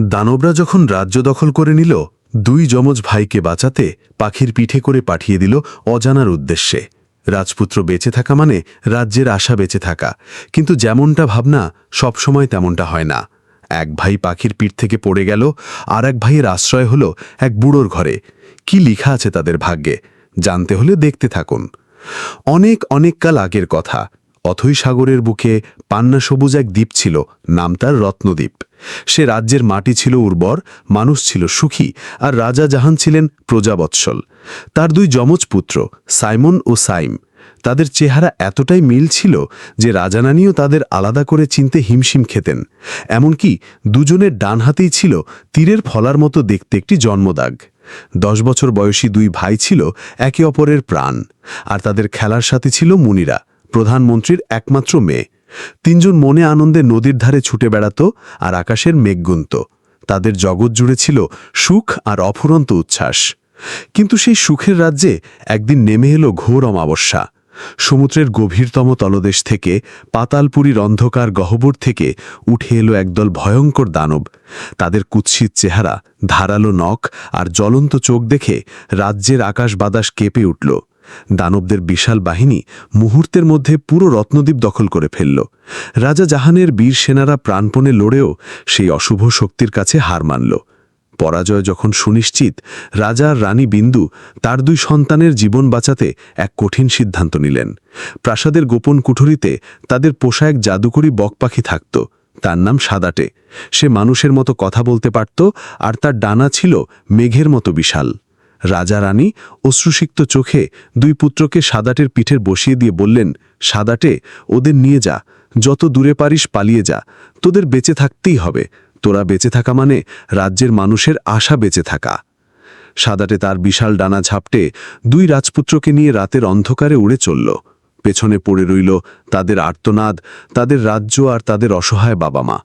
দানবরা যখন রাজ্য দখল করে নিল, দুই যমজ ভাইকে বাঁচাতে পাখির পিঠে করে পাঠিয়ে দিল অজানার উদ্দেশ্যে। রাজপুত্র বেঁচে থাকা মানে রাজ্যের আশা বেঁচে থাকা। কিন্তু যেমনটা ভাবনা, সবসময় তেমনটা হয় না। এক ভাই পাখির পিঠ থেকে পড়ে গেল, আর এক ভাইয়ের আশ্রয় হল এক বুড়োর ঘরে। কি লিখা আছে তাদের ভাগ্যে, জানতে হলে দেখতে থাকুন। অনেক অনেক কাল আগের কথা, অথই সাগরের বুকে পান্না সবুজ এক দ্বীপ ছিল, নাম তার রত্নদ্বীপ। সে রাজ্যের মাটি ছিল উর্বর, মানুষ ছিল সুখী, আর রাজা জাহান ছিলেন প্রজাবৎসল। তার দুই যমজ পুত্র, সাইমন ও সাইম। তাদের চেহারা এতটাই মিল ছিল যে রাজানানিও তাদের আলাদা করে চিনতে হিমশিম খেতেন। এমনকি দুজনের ডান হাতেই ছিল তীরের ফলার মতো দেখতে একটি জন্মদাগ। দশ বছর বয়সী দুই ভাই ছিল একে অপরের প্রাণ, আর তাদের খেলার সাথে ছিল মুনিরা, প্রধানমন্ত্রীর একমাত্র মেয়ে। তিনজন মনে আনন্দে নদীর ধারে ছুটে বেড়াত আর আকাশের মেঘ গুনত। তাদের জগৎ জুড়ে ছিল সুখ আর অফুরন্ত উচ্ছ্বাস। কিন্তু সেই সুখের রাজ্যে একদিন নেমে এলো ঘোর অমাবস্যা। সমুদ্রের গভীরতম তলদেশ থেকে পাতালপুরীর অন্ধকার গহ্বর থেকে উঠে এলো একদল ভয়ঙ্কর দানব। তাদের কুৎসিত চেহারা, ধারালো নখ আর জ্বলন্ত চোখ দেখে রাজ্যের আকাশ বাতাস কেঁপে উঠল। দানবদের বিশাল বাহিনী মুহূর্তের মধ্যে পুরো রত্নদ্বীপ দখল করে ফেলল। রাজা জাহানের বীর সেনারা প্রাণপণে লড়েও সেই অশুভ শক্তির কাছে হার মানল। পরাজয় যখন সুনিশ্চিত রাজা রানী বিন্দু তার দুই সন্তানের জীবন বাঁচাতে এক কঠিন সিদ্ধান্ত নিলেন। প্রাসাদের গোপন কুঠুরিতে তাদের পোষা এক জাদুকরী বকপাখি থাকত, তার নাম সাদাটে। সে মানুষের মতো কথা বলতে পারত আর তার ডানা ছিল মেঘের মতো বিশাল। রাজা রানী অশ্রুসিক্ত চোখে দুই পুত্রকে সাদাটের পিঠের বসিয়ে দিয়ে বললেন, সাদাটে, ওদের নিয়ে যা। যত দূরে পারিস পালিয়ে যা। তোদের বেঁচে থাকতেই হবে। তোরা বেঁচে থাকা মানে রাজ্যের মানুষের আশা বেঁচে থাকা। সাদাটে তার বিশাল ডানা ঝাপটে দুই রাজপুত্রকে নিয়ে রাতের অন্ধকারে উড়ে চলল। পেছনে পড়ে রইল তাদের আর্তনাদ, তাদের রাজ্য আর তাদের অসহায় বাবা মা।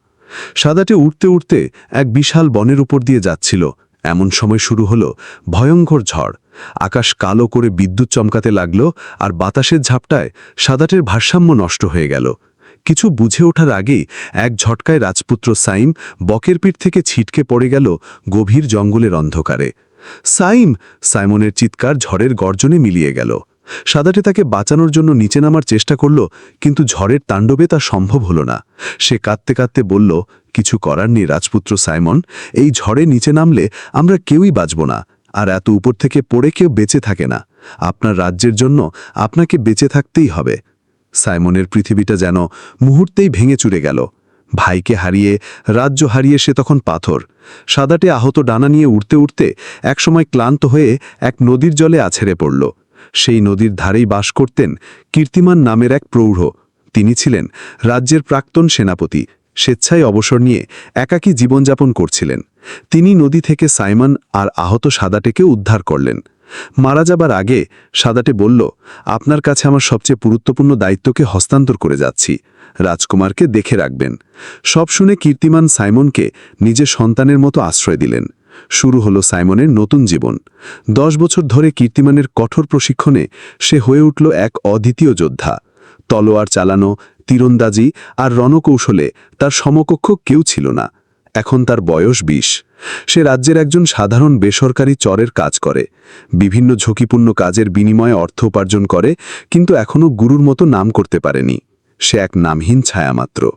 সাদাটে উঠতে উঠতে এক বিশাল বনের উপর দিয়ে যাচ্ছিল। এমন সময় শুরু হলো ভয়ঙ্কর ঝড়। আকাশ কালো করে বিদ্যুৎ চমকাতে লাগল আর বাতাসের ঝাপটায় সাদাটের ভারসাম্য নষ্ট হয়ে গেল। কিছু বুঝে ওঠার আগেই এক ঝটকায় রাজপুত্র সাইম বকের পিঠ থেকে ছিটকে পড়ে গেল গভীর জঙ্গলের অন্ধকারে। সাইম, সাইমনের চিৎকার ঝড়ের গর্জনে মিলিয়ে গেল। সাদাটে তাকে বাঁচানোর জন্য নিচে নামার চেষ্টা করল, কিন্তু ঝড়ের তাণ্ডবে তা সম্ভব হল না। সে কাঁদতে কাঁদতে বলল, কিছু করার নেই রাজপুত্র সাইমন, এই ঝড়ে নিচে নামলে আমরা কেউই বাঁচব না, আর এত উপর থেকে পড়ে কেউ বেঁচে থাকে না। আপনার রাজ্যের জন্য আপনাকে বেঁচে থাকতেই হবে সাইমনের পৃথিবীটা যেন মুহূর্তেই ভেঙে চুরে গেল। ভাইকে হারিয়ে, রাজ্য হারিয়ে সে তখন পাথর। সাদাটে আহত ডানা নিয়ে উড়তে উঠতে একসময় ক্লান্ত হয়ে এক নদীর জলে আছড়ে পড়ল। সেই নদীর ধারেই বাস করতেন কীর্তিমান নামের এক প্রৌঢ়। তিনি ছিলেন রাজ্যের প্রাক্তন সেনাপতি, স্বেচ্ছায় অবসর নিয়ে একাকী জীবনযাপন করছিলেন। তিনি নদী থেকে সাইমন আর আহত সাদাটেকে উদ্ধার করলেন। মারা যাবার আগে সাদাটে বলল, আপনার কাছে আমার সবচেয়ে গুরুত্বপূর্ণ দায়িত্বকে হস্তান্তর করে যাচ্ছি। রাজকুমারকে দেখে রাখবেন। সব শুনে কীর্তিমান সাইমনকে নিজের সন্তানের মতো আশ্রয় দিলেন। শুরু হলো সাইমনের নতুন জীবন। দশ বছর ধরে কীর্তিমানের কঠোর প্রশিক্ষণে সে হয়ে উঠল এক অদ্বিতীয় যোদ্ধা। তলোয়ার চালানো, তীরন্দাজি আর রণকৌশলে তার সমকক্ষ কেউ ছিল না। এখন তার বয়স বিশ। সে রাজ্যের একজন সাধারণ বেসরকারি চরের কাজ করে। বিভিন্ন ঝুঁকিপূর্ণ কাজের বিনিময়ে অর্থ উপার্জন করে, কিন্তু এখনও গুরুর মতো নাম করতে পারেনি। সে এক নামহীন ছায়ামাত্র।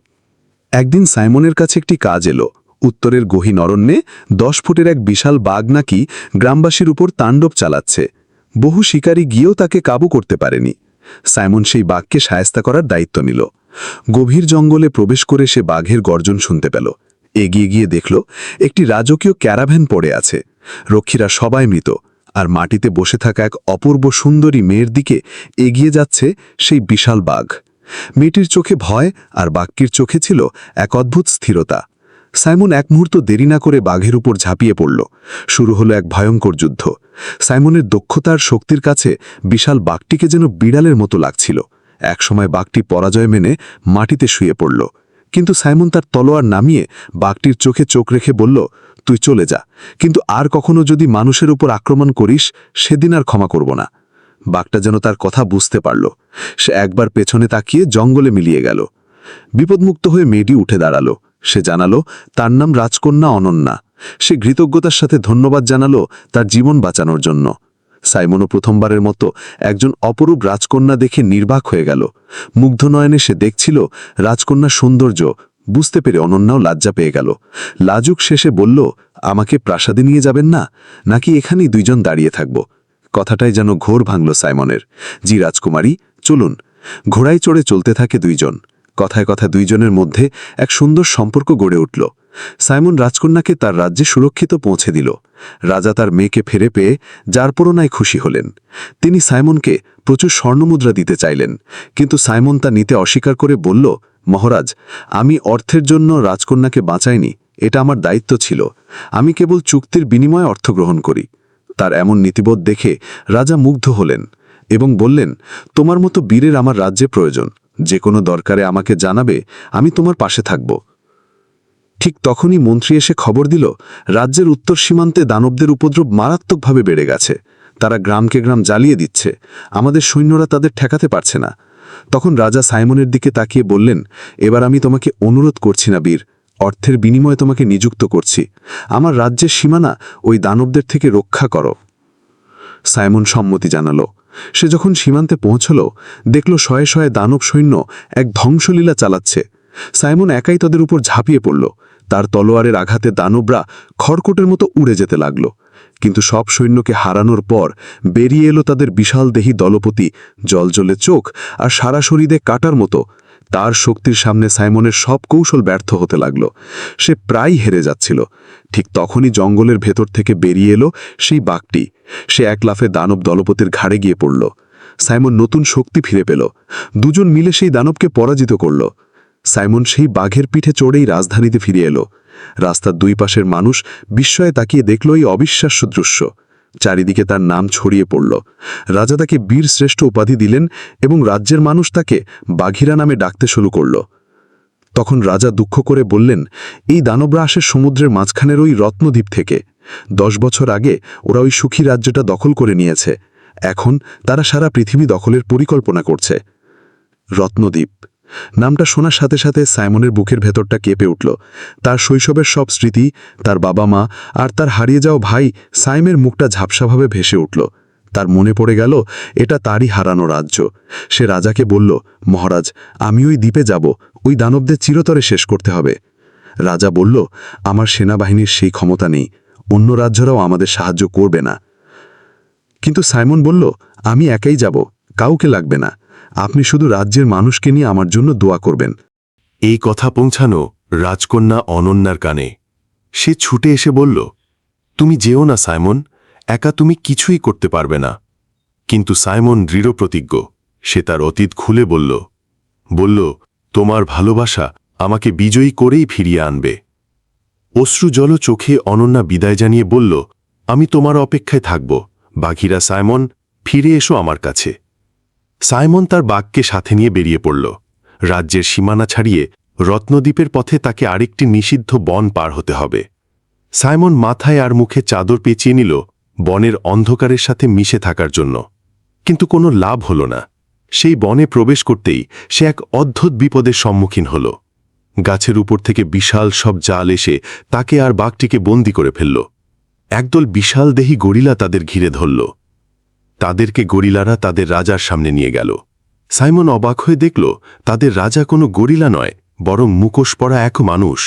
একদিন সাইমনের কাছে একটি কাজ এলো। উত্তরের গহীন অরণ্যে দশ ফুটের এক বিশাল বাঘ নাকি গ্রামবাসীর উপর তাণ্ডব চালাচ্ছে। বহু শিকারী গিয়েও তাকে কাবু করতে পারেনি। সাইমন সেই বাঘকে সায়স্তা করার দায়িত্ব নিল। গভীর জঙ্গলে প্রবেশ করে সে বাঘের গর্জন শুনতে পেল। এগিয়ে গিয়ে দেখল, একটি রাজকীয় ক্যারাভ্যান পড়ে আছে। রক্ষীরা সবাই মৃত, আর মাটিতে বসে থাকা এক অপূর্ব সুন্দরী মেয়ের দিকে এগিয়ে যাচ্ছে সেই বিশাল বাঘ। মেয়েটির চোখে ভয় আর বাক্যির চোখে ছিল এক অদ্ভুত স্থিরতা। সাইমন এক মুহূর্ত দেরি না করে বাঘের উপর ঝাঁপিয়ে পড়ল। শুরু হলো এক ভয়ঙ্কর যুদ্ধ। সাইমনের দক্ষতার শক্তির কাছে বিশাল বাঘটিকে যেন বিড়ালের মতো লাগছিল। একসময় বাঘটি পরাজয় মেনে মাটিতে শুয়ে পড়ল। কিন্তু সাইমন তার তলোয়ার নামিয়ে বাঘটির চোখে চোখ রেখে বলল, তুই চলে যা। কিন্তু আর কখনো যদি মানুষের উপর আক্রমণ করিস, সেদিন আর ক্ষমা করব না। বাঘটা যেন তার কথা বুঝতে পারল। সে একবার পেছনে তাকিয়ে জঙ্গলে মিলিয়ে গেল। বিপদমুক্ত হয়ে মেয়েটি উঠে দাঁড়াল। সে জানালো, তার নাম রাজকন্যা অনন্যা। সে কৃতজ্ঞতার সাথে ধন্যবাদ জানালো তার জীবন বাঁচানোর জন্য। সাইমনও প্রথমবারের মতো একজন অপরূপ রাজকন্যা দেখে নির্বাক হয়ে গেল। মুগ্ধ নয়নে সে দেখছিল রাজকন্যার সৌন্দর্য। বুঝতে পেরে অনন্যাও লজ্জা পেয়ে গেল। লাজুক শেষে বলল, আমাকে প্রাসাদে নিয়ে যাবেন না? নাকি এখানেই দুইজন দাঁড়িয়ে থাকব? কথাটাই যেন ঘোর ভাঙল সাইমনের। জি রাজকুমারী, চলুন। ঘোড়ায় চড়ে চলতে থাকে দুইজন। কথায় কথা দুইজনের মধ্যে এক সুন্দর সম্পর্ক গড়ে উঠল। সাইমন রাজকন্যাকে তার রাজ্যে সুরক্ষিত পৌঁছে দিল। রাজা তার মেয়েকে ফেরে পেয়ে যার খুশি হলেন। তিনি সাইমনকে প্রচুর স্বর্ণমুদ্রা দিতে চাইলেন, কিন্তু সাইমন তা নিতে অস্বীকার করে বলল, মহারাজ, আমি অর্থের জন্য রাজকন্যাকে বাঁচাইনি, এটা আমার দায়িত্ব ছিল। আমি কেবল চুক্তির বিনিময়ে অর্থ গ্রহণ করি। তার এমন নীতিবোধ দেখে রাজা মুগ্ধ হলেন এবং বললেন, তোমার মতো বীরের আমার রাজ্যে প্রয়োজন। যে কোনো দরকারে আমাকে জানাবে, আমি তোমার পাশে থাকব। ঠিক তখনই মন্ত্রী এসে খবর দিল, রাজ্যের উত্তর সীমান্তে দানবদের উপদ্রব মারাত্মকভাবে বেড়ে গেছে। তারা গ্রামকে গ্রাম জ্বালিয়ে দিচ্ছে। আমাদের সৈন্যরা তাদের ঠেকাতে পারছে না। তখন রাজা সাইমনের দিকে তাকিয়ে বললেন, এবার আমি তোমাকে অনুরোধ করছি না, বীর। অর্থের বিনিময়ে তোমাকে নিযুক্ত করছি। আমার রাজ্যের সীমানা ওই দানবদের থেকে রক্ষা করো। সাইমন সম্মতি জানালো। সে যখন সীমান্তে পৌঁছল, দেখল শয়ে শয়ে দানব সৈন্য এক ধ্বংসলীলা চালাচ্ছে। সাইমন একাই তাদের উপর ঝাঁপিয়ে পড়ল। তার তলোয়ারের আঘাতে দানবরা খড়কোটের মতো উড়ে যেতে লাগল। কিন্তু সব সৈন্যকে হারানোর পর বেরিয়ে এলো তাদের বিশাল দেহি দলপতি, জলজলে চোখ আর সারা শরীরে কাটার মতো। তার শক্তির সামনে সাইমনের সব কৌশল ব্যর্থ হতে লাগল। সে প্রায় হেরে যাচ্ছিল। ঠিক তখনই জঙ্গলের ভেতর থেকে বেরিয়ে এলো সেই বাঘটি। সে এক লাফে দানব দলপতির ঘাড়ে গিয়ে পড়ল। সাইমন নতুন শক্তি ফিরে পেল। দুজন মিলে সেই দানবকে পরাজিত করল। সাইমন সেই বাঘের পিঠে চড়েই রাজধানীতে ফিরে এলো। রাস্তার দুই পাশের মানুষ বিস্ময়ে তাকিয়ে দেখল এই অবিশ্বাস্য দৃশ্য। চারিদিকে তার নাম ছড়িয়ে পড়ল। রাজা তাকে বীর শ্রেষ্ঠ উপাধি দিলেন এবং রাজ্যের মানুষ তাকে বাঘিরা নামে ডাকতে শুরু করল। তখন রাজা দুঃখ করে বললেন, এই দানবরা আসে সমুদ্রের মাঝখানের ওই রত্নদ্বীপ থেকে। দশ বছর আগে ওরা ওই সুখী রাজ্যটা দখল করে নিয়েছে। এখন তারা সারা পৃথিবী দখলের পরিকল্পনা করছে। রত্নদ্বীপ নামটা শোনার সাথে সাথে সাইমনের বুকের ভেতরটা কেঁপে উঠল। তার শৈশবের সব স্মৃতি, তার বাবা মা আর তার হারিয়ে যাওয়া ভাই সাইমের মুখটা ঝাপসাভাবে ভেসে উঠল। তার মনে পড়ে গেল, এটা তারই হারানো রাজ্য। সে রাজাকে বলল, মহারাজ, আমি ওই দ্বীপে যাব, ওই দানবদের চিরতরে শেষ করতে হবে। রাজা বলল, আমার সেনাবাহিনীর সেই ক্ষমতা নেই, অন্য রাজ্যরাও আমাদের সাহায্য করবে না। কিন্তু সাইমন বলল, আমি একাই যাব কাউকে লাগবে না। আপনি শুধু রাজ্যের মানুষকে নিয়ে আমার জন্য দোয়া করবেন। এই কথা পৌঁছানো রাজকন্যা অনন্যার কানে। সে ছুটে এসে বলল, তুমি যেও না, সাইমন। একা তুমি কিছুই করতে পারবে না। কিন্তু সাইমন দৃঢ় প্রতিজ্ঞ। সে তার অতীত খুলে বলল বলল, তোমার ভালোবাসা আমাকে বিজয়ী করেই ফিরিয়ে আনবে। অশ্রু জল চোখে অনন্যা বিদায় জানিয়ে বলল, আমি তোমার অপেক্ষায় থাকব। বাঘিরা, সাইমন, ফিরে এসো আমার কাছে। সাইমন তার বাঘকে সাথে নিয়ে বেরিয়ে পড়ল। রাজ্যের সীমানা ছাড়িয়ে রত্নদ্বীপের পথে তাকে আরেকটি নিষিদ্ধ বন পার হতে হবে। সাইমন মাথায় আর মুখে চাদর পেঁচিয়ে নিল বনের অন্ধকারের সাথে মিশে থাকার জন্য। কিন্তু কোনো লাভ হল না। সেই বনে প্রবেশ করতেই সে এক অদ্ভুত বিপদের সম্মুখীন হল। গাছের উপর থেকে বিশাল সব জাল এসে তাকে আর বাঘটিকে বন্দি করে ফেলল। একদল বিশাল দেহি গরিলা তাদের ঘিরে ধরল। তাদেরকে গরিলারা তাদের রাজার সামনে নিয়ে গেল। সাইমন অবাক হয়ে দেখল, তাদের রাজা কোনো গরিলা নয়, বরং মুখোশ পড়া এক মানুষ।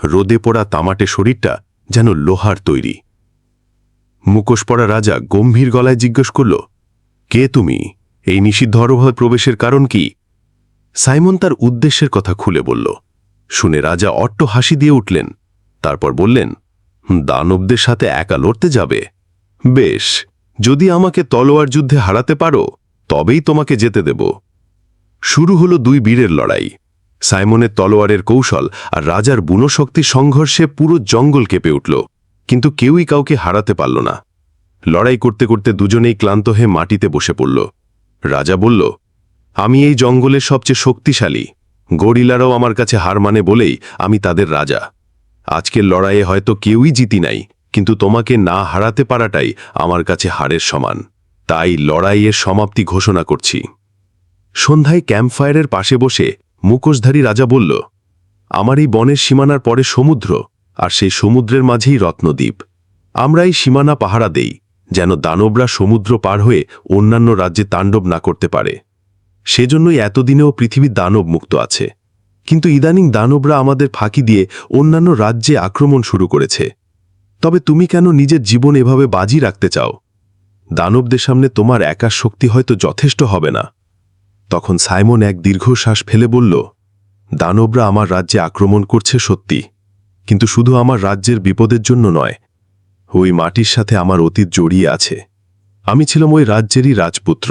রোদে পড়া তামাটে শরীরটা যেন লোহার তৈরি। মুখোশ পড়া রাজা গম্ভীর গলায় জিজ্ঞেস করল, কে তুমি? এই নিষিদ্ধ অরভাবে প্রবেশের কারণ কি? সাইমন তার উদ্দেশ্যের কথা খুলে বলল। শুনে রাজা অট্ট হাসি দিয়ে উঠলেন। তারপর বললেন দানবদের সাথে একা লড়তে যাবে? বেশ যদি আমাকে তলোয়ার যুদ্ধে হারাতে পারো, তবেই তোমাকে যেতে দেব। শুরু হলো দুই বীরের লড়াই, সাইমনের তলোয়ারের কৌশল আর রাজার বুনশক্তির সংঘর্ষে পুরো জঙ্গল কেঁপে উঠল, কিন্তু কেউই কাউকে হারাতে পারল না। লড়াই করতে করতে দুজনেই ক্লান্ত হয়ে মাটিতে বসে পড়ল। রাজা বলল, আমি এই জঙ্গলের সবচেয়ে শক্তিশালী। গরিলারাও আমার কাছে হার মানে বলেই আমি তাদের রাজা। আজকের লড়াইয়ে হয়তো কেউই জিতি নাই। কিন্তু তোমাকে না হারাতে পারাটাই আমার কাছে হারের সমান। তাই লড়াইয়ের সমাপ্তি ঘোষণা করছি। সন্ধ্যায় ক্যাম্পফায়ারের পাশে বসে মুখোশধারী রাজা বলল, আমার এই বনের সীমানার পরে সমুদ্র, আর সেই সমুদ্রের মাঝেই রত্নদ্বীপ। আমরা এই সীমানা পাহারা দেই, যেন দানবরা সমুদ্র পার হয়ে অন্যান্য রাজ্যে তাণ্ডব না করতে পারে। সেজন্যই এতদিনেও পৃথিবীর দানব মুক্ত আছে। কিন্তু ইদানিং দানবরা আমাদের ফাঁকি দিয়ে অন্যান্য রাজ্যে আক্রমণ শুরু করেছে। তবে তুমি কেন নিজের জীবন এভাবে বাজি রাখতে চাও? দানবদের সামনে তোমার একা শক্তি হয়তো যথেষ্ট হবে না। তখন সাইমন এক দীর্ঘশ্বাস ফেলে বলল, দানবরা আমার রাজ্যে আক্রমণ করছে সত্যি, কিন্তু শুধু আমার রাজ্যের বিপদের জন্য নয়, ওই মাটির সাথে আমার অতীত জড়িয়ে আছে। আমি ছিলাম ওই রাজ্যেরই রাজপুত্র।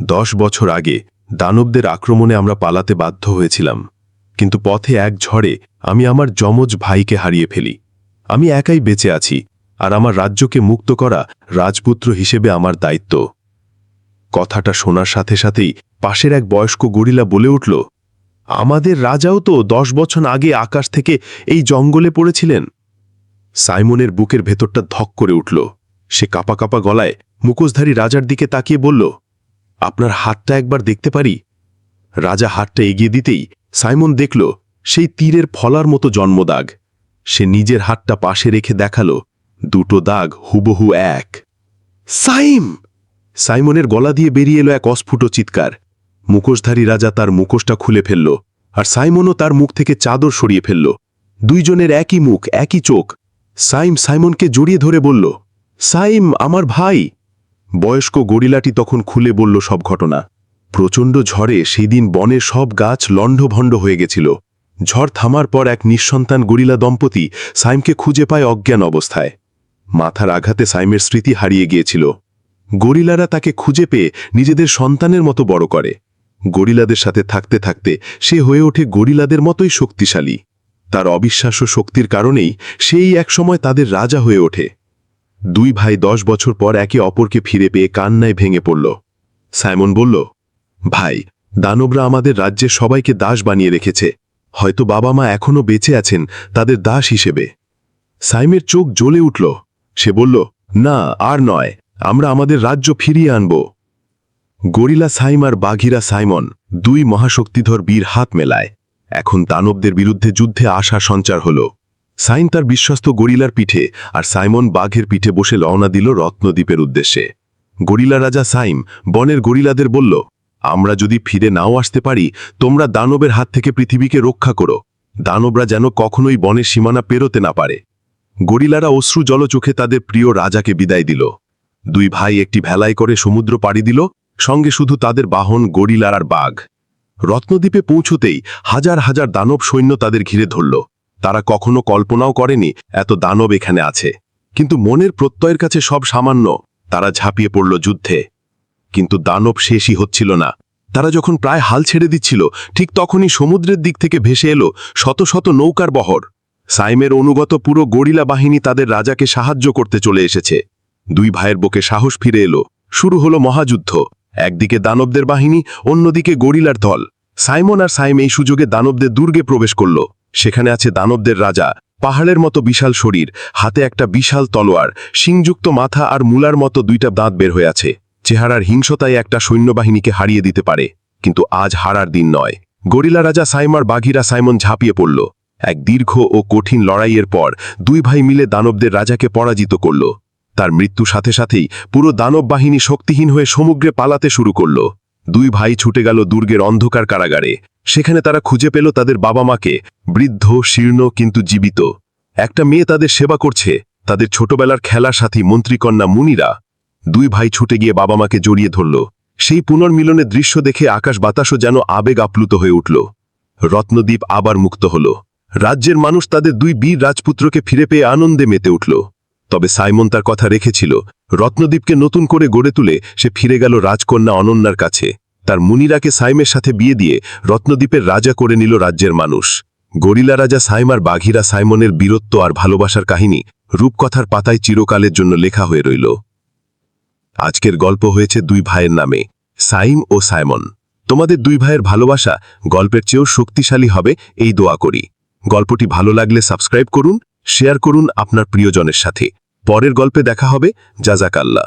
দশ বছর আগে দানবদের আক্রমণে আমরা পালাতে বাধ্য হয়েছিলাম, কিন্তু পথে এক ঝড়ে আমি আমার যমজ ভাইকে হারিয়ে ফেলি। আমি একাই বেঁচে আছি, আর আমার রাজ্যকে মুক্ত করা রাজপুত্র হিসেবে আমার দায়িত্ব। কথাটা শোনার সাথে সাথেই পাশের এক বয়স্ক গরিলা বলে উঠল, আমাদের রাজাও তো দশ বছর আগে আকাশ থেকে এই জঙ্গলে পড়েছিলেন? সাইমনের বুকের ভেতরটা ধক করে উঠল। সে কাপা কাপা গলায় মুখোশধারী রাজার দিকে তাকিয়ে বলল, আপনার হাতটা একবার দেখতে পারি? রাজা হাতটা এগিয়ে দিতেই সাইমন দেখল, সেই তীরের ফলার মতো জন্মদাগ। সে নিজের হাতটা পাশে রেখে দেখাল, দুটো দাগ হুবহু এক। সাইম! সাইমনের গলা দিয়ে বেরিয়ে এলো এক অস্ফুট চিৎকার। মুখোশধারী রাজা তার মুখোশটা খুলে ফেলল, আর সাইমনও তার মুখ থেকে চাদর সরিয়ে ফেলল। দুইজনের একই মুখ, একই চোখ। সাইম সাইমনকে জড়িয়ে ধরে বলল, সাইম, আমার ভাই! বয়স্ক গরিলাটি তখন খুলে বলল সব ঘটনা। প্রচণ্ড ঝড়ে সেদিন বনে সব গাছ লণ্ডভণ্ড হয়ে গেছিল। ঝড় থামার পর এক নিঃসন্তান গরিলা দম্পতি সাইমকে খুঁজে পায় অজ্ঞান অবস্থায়। মাথার আঘাতে সাইমের স্মৃতি হারিয়ে গিয়েছিল। গরিলারা তাকে খুঁজে পেয়ে নিজেদের সন্তানের মতো বড় করে। গরিলাদের সাথে থাকতে থাকতে সে হয়ে ওঠে গরিলাদের মতোই শক্তিশালী। তার অবিশ্বাস্য শক্তির কারণেই সেই একসময় তাদের রাজা হয়ে ওঠে। দুই ভাই দশ বছর পর একে অপরকে ফিরে পেয়ে কান্নায় ভেঙে পড়ল। সাইমন বলল, ভাই, দানবরা আমাদের রাজ্যের সবাইকে দাস বানিয়ে রেখেছে। হয়তো বাবা মা এখনও বেঁচে আছেন, তাদের দাস হিসেবে। সাইমের চোখ জ্বলে উঠল। সে বলল, না, আর নয়, আমরা আমাদের রাজ্য ফিরিয়ে আনব। গরিলা সাইম আর বাঘিরা সাইমন, দুই মহাশক্তিধর বীর হাত মেলায়। এখন দানবদের বিরুদ্ধে যুদ্ধে আশা সঞ্চার হল। সাইন তার বিশ্বস্ত গরিলার পিঠে আর সাইমন বাঘের পিঠে বসে রওনা দিল রত্নদ্বীপের উদ্দেশ্যে। গরিলা রাজা সাইম বনের গরিলাদের বলল আমরা যদি ফিরে নাও আসতে পারি, তোমরা দানবের হাত থেকে পৃথিবীকে রক্ষা করো। দানবরা যেন কখনোই বনের সীমানা পেরোতে না পারে। গরিলারা অশ্রু জলচোখে তাদের প্রিয় রাজাকে বিদায় দিল। দুই ভাই একটি ভেলায় করে সমুদ্র পাড়ি দিল, সঙ্গে শুধু তাদের বাহন, গরিলার আর বাঘ। রত্নদ্বীপে পৌঁছতেই হাজার হাজার দানব সৈন্য তাদের ঘিরে ধরল। তারা কখনো কল্পনাও করেনি, এত দানব এখানে আছে। কিন্তু মনের প্রত্যয়ের কাছে সব সামান্য, তারা ঝাঁপিয়ে পড়ল যুদ্ধে। কিন্তু দানব শেষই হচ্ছিল না। তারা যখন প্রায় হাল ছেড়ে দিচ্ছিল, ঠিক তখনই সমুদ্রের দিক থেকে ভেসে এলো শত শত নৌকার বহর। সাইমের অনুগত পুরো গরিলা বাহিনী তাদের রাজাকে সাহায্য করতে চলে এসেছে। দুই ভাইয়ের বুকে সাহস ফিরে এলো। শুরু হলো মহাযুদ্ধ। একদিকে দানবদের বাহিনী, অন্যদিকে গরিলার দল। সাইমন আর সাইম এই সুযোগে দানবদের দুর্গে প্রবেশ করল। সেখানে আছে দানবদের রাজা, পাহাড়ের মতো বিশাল শরীর, হাতে একটা বিশাল তলোয়ার, শিংযুক্ত মাথা আর মূলার মতো দুইটা দাঁত বের হয়ে আছে। চেহারার হিংসতায় একটা সৈন্যবাহিনীকে হারিয়ে দিতে পারে, কিন্তু আজ হারার দিন নয়। গরিলা রাজা সাইমার বাঘিরা সাইমন ঝাঁপিয়ে পড়ল। এক দীর্ঘ ও কঠিন লড়াইয়ের পর দুই ভাই মিলে দানবদের রাজাকে পরাজিত করল। তার মৃত্যু সাথে সাথেই পুরো দানব বাহিনী শক্তিহীন হয়ে সমুদ্রে পালাতে শুরু করল। দুই ভাই ছুটে গেল দুর্গের অন্ধকার কারাগারে। সেখানে তারা খুঁজে পেল তাদের বাবা মাকে বৃদ্ধ, শীর্ণ, কিন্তু জীবিত। একটা মেয়ে তাদের সেবা করছে। তাদের ছোটবেলার খেলার সাথী মন্ত্রীকন্যা মুনিরা দুই ভাই ছুটে গিয়ে বাবা মাকে জড়িয়ে ধরল। সেই পুনর্মিলনের দৃশ্য দেখে আকাশ বাতাসও যেন আবেগ আপ্লুত হয়ে উঠল। রত্নদ্বীপ আবার মুক্ত হল। রাজ্যের মানুষ তাদের দুই বীর রাজপুত্রকে ফিরে পেয়ে আনন্দে মেতে উঠল। তবে সাইমন তার কথা রেখেছিল। রত্নদ্বীপকে নতুন করে গড়ে তুলে সে ফিরে গেল রাজকন্যা অনন্যার কাছে। তার মুনিরাকে সাইমের সাথে বিয়ে দিয়ে রত্নদ্বীপের রাজা করে নিল রাজ্যের মানুষ। গরিলা রাজা সাইমার বাঘিরা সাইমনের বীরত্ব আর ভালোবাসার কাহিনী রূপকথার পাতায় চিরকালের জন্য লেখা হয়ে রইল। আজকের গল্প হয়েছে দুই ভাইয়ের নামে, সাইম ও সাইমন। তোমাদের দুই ভাইয়ের ভালোবাসা গল্পের চেয়েও শক্তিশালী হবে, এই দোয়া করি। গল্পটি ভালো লাগলে সাবস্ক্রাইব করুন, শেয়ার করুন আপনার প্রিয়জনের সাথে। পরের গল্পে দেখা হবে জাজাকাল্লা